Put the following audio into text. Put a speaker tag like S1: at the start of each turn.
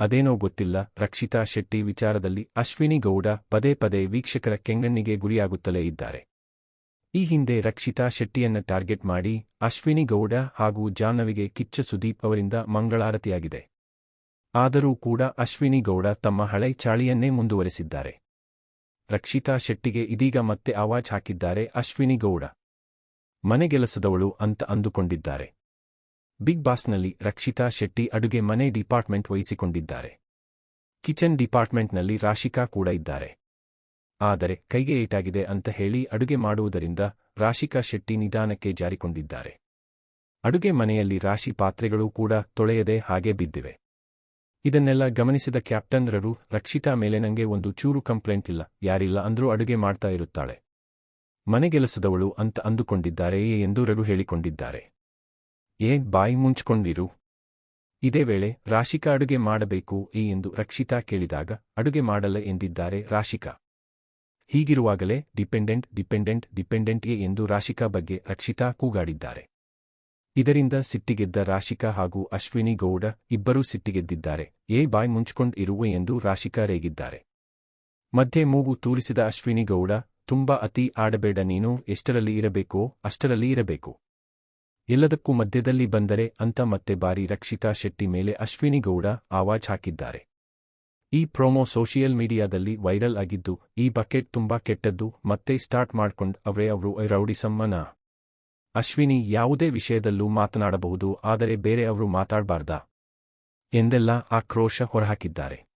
S1: ಅದೇನೋ ಗೊತ್ತಿಲ್ಲ. ರಕ್ಷಿತಾ ಶೆಟ್ಟಿ ವಿಚಾರದಲ್ಲಿ ಅಶ್ವಿನಿ ಗೌಡ ಪದೇ ಪದೇ ವೀಕ್ಷಕರ ಕೆಂಗಣ್ಣಿಗೆ ಗುರಿಯಾಗುತ್ತಲೇ ಇದ್ದಾರೆ. ಈ ಹಿಂದೆ ರಕ್ಷಿತಾ ಶೆಟ್ಟಿಯನ್ನ ಟಾರ್ಗೆಟ್ ಮಾಡಿ ಅಶ್ವಿನಿ ಗೌಡ ಹಾಗೂ ಜಾಹ್ನವಿಗೆ ಕಿಚ್ಚ ಸುದೀಪ್ ಅವರಿಂದ ಮಂಗಳಾರತಿಯಾಗಿದೆ. ಆದರೂ ಕೂಡ ಅಶ್ವಿನಿ ಗೌಡ ತಮ್ಮ ಹಳೆ ಚಾಳಿಯನ್ನೇ ಮುಂದುವರೆಸಿದ್ದಾರೆ. ರಕ್ಷಿತಾ ಶೆಟ್ಟಿಗೆ ಇದೀಗ ಮತ್ತೆ ಆವಾಜ್ ಹಾಕಿದ್ದಾರೆ ಅಶ್ವಿನಿ ಗೌಡ. ಮನೆಗೆಲಸದವಳು ಅಂತ ಅಂದುಕೊಂಡಿದ್ದಾರೆ. ಬಿಗ್ ಬಾಸ್ನಲ್ಲಿ ರಕ್ಷಿತಾ ಶೆಟ್ಟಿ ಅಡುಗೆ ಮನೆ ಡಿಪಾರ್ಟ್ಮೆಂಟ್ ವಹಿಸಿಕೊಂಡಿದ್ದಾರೆ. ಕಿಚನ್ ಡಿಪಾರ್ಟ್ಮೆಂಟ್ನಲ್ಲಿ ರಾಶಿಕಾ ಕೂಡ ಇದ್ದಾರೆ. ಆದರೆ ಕೈಗೆ ಏಟಾಗಿದೆ ಅಂತ ಹೇಳಿ ಅಡುಗೆ ಮಾಡುವುದರಿಂದ ರಾಶಿಕಾ ಶೆಟ್ಟಿ ನಿಧಾನಕ್ಕೆ ಜಾರಿಕೊಂಡಿದ್ದಾರೆ. ಅಡುಗೆ ಮನೆಯಲ್ಲಿ ರಾಶಿ ಪಾತ್ರೆಗಳೂ ಕೂಡ ತೊಳೆಯದೆ ಹಾಗೆ ಬಿದ್ದಿವೆ. ಇದನ್ನೆಲ್ಲ ಗಮನಿಸಿದ ಕ್ಯಾಪ್ಟನ್ ರರು, ರಕ್ಷಿತಾ ಮೇಲೆ ನಂಗೆ ಒಂದು ಚೂರು ಕಂಪ್ಲೇಂಟ್ ಇಲ್ಲ, ಯಾರಿಲ್ಲ ಅಂದ್ರೂ ಅಡುಗೆ ಮಾಡ್ತಾ ಇರುತ್ತಾಳೆ. ಮನೆಗೆಲಸದವಳು ಅಂತ ಅಂದುಕೊಂಡಿದ್ದಾರೆಯೇ ಎಂದು ರರು ಹೇಳಿಕೊಂಡಿದ್ದಾರೆ. ಏ ಬಾಯಿ ಮುಂಚ್ಕೊಂಡಿರು. ಇದೇ ವೇಳೆ ರಾಶಿಕಾ ಅಡುಗೆ ಮಾಡಬೇಕು ಏ ಎಂದು ರಕ್ಷಿತಾ ಕೇಳಿದಾಗ ಅಡುಗೆ ಮಾಡಲ್ಲ ಎಂದಿದ್ದಾರೆ ರಾಶಿಕಾ. ಹೀಗಿರುವಾಗಲೇ ಡಿಪೆಂಡೆಂಟ್ ಡಿಪೆಂಡೆಂಟ್ ಡಿಪೆಂಡೆಂಟ್ ಎ ಎಂದು ರಾಶಿಕಾ ಬಗ್ಗೆ ರಕ್ಷಿತಾ ಕೂಗಾಡಿದ್ದಾರೆ. ಇದರಿಂದ ಸಿಟ್ಟಿಗೆದ್ದ ರಾಶಿಕಾ ಹಾಗೂ ಅಶ್ವಿನಿ ಗೌಡ ಇಬ್ಬರೂ ಸಿಟ್ಟಿಗೆದ್ದಿದ್ದಾರೆ. ಏ ಬಾಯ್ ಮುಂಚ್ಕೊಂಡ್ ಇರುವೆ ಎಂದು ರಾಶಿಕಾ ರೇಗಿದ್ದಾರೆ. ಮಧ್ಯೆ ಮೂಗು ತೂರಿಸಿದ ಅಶ್ವಿನಿ ಗೌಡ, ತುಂಬಾ ಅತಿ ಆಡಬೇಡ ನೀನು, ಎಷ್ಟರಲ್ಲಿ ಇರಬೇಕೋ ಅಷ್ಟರಲ್ಲಿ ಇರಬೇಕು. ಎಲ್ಲದಕ್ಕೂ ಮಧ್ಯದಲ್ಲಿ ಬಂದರೆ ಅಂತ ಮತ್ತೆ ಬಾರಿ ರಕ್ಷಿತಾ ಶೆಟ್ಟಿ ಮೇಲೆ ಅಶ್ವಿನಿ ಗೌಡ ಆವಾಜ್ ಹಾಕಿದ್ದಾರೆ. ಈ ಪ್ರೋಮೋ ಸೋಷಿಯಲ್ ಮೀಡಿಯಾದಲ್ಲಿ ವೈರಲ್ ಆಗಿದ್ದು, ಈ ಬಕೆಟ್ ತುಂಬಾ ಕೆಟ್ಟದ್ದು, ಮತ್ತೆ ಸ್ಟಾರ್ಟ್ ಮಾಡ್ಕೊಂಡು ಅವರೇ ಅವರು ರೌಡಿಸಮ್ಮನ ಅಶ್ವಿನಿ ಯಾವುದೇ ವಿಷಯದಲ್ಲೂ ಮಾತನಾಡಬಹುದು, ಆದರೆ ಬೇರೆ ಅವರು ಮಾತಾಡಬಾರ್ದ? ಎಂದೆಲ್ಲ ಆಕ್ರೋಶ ಹೊರಹಾಕಿದ್ದಾರೆ.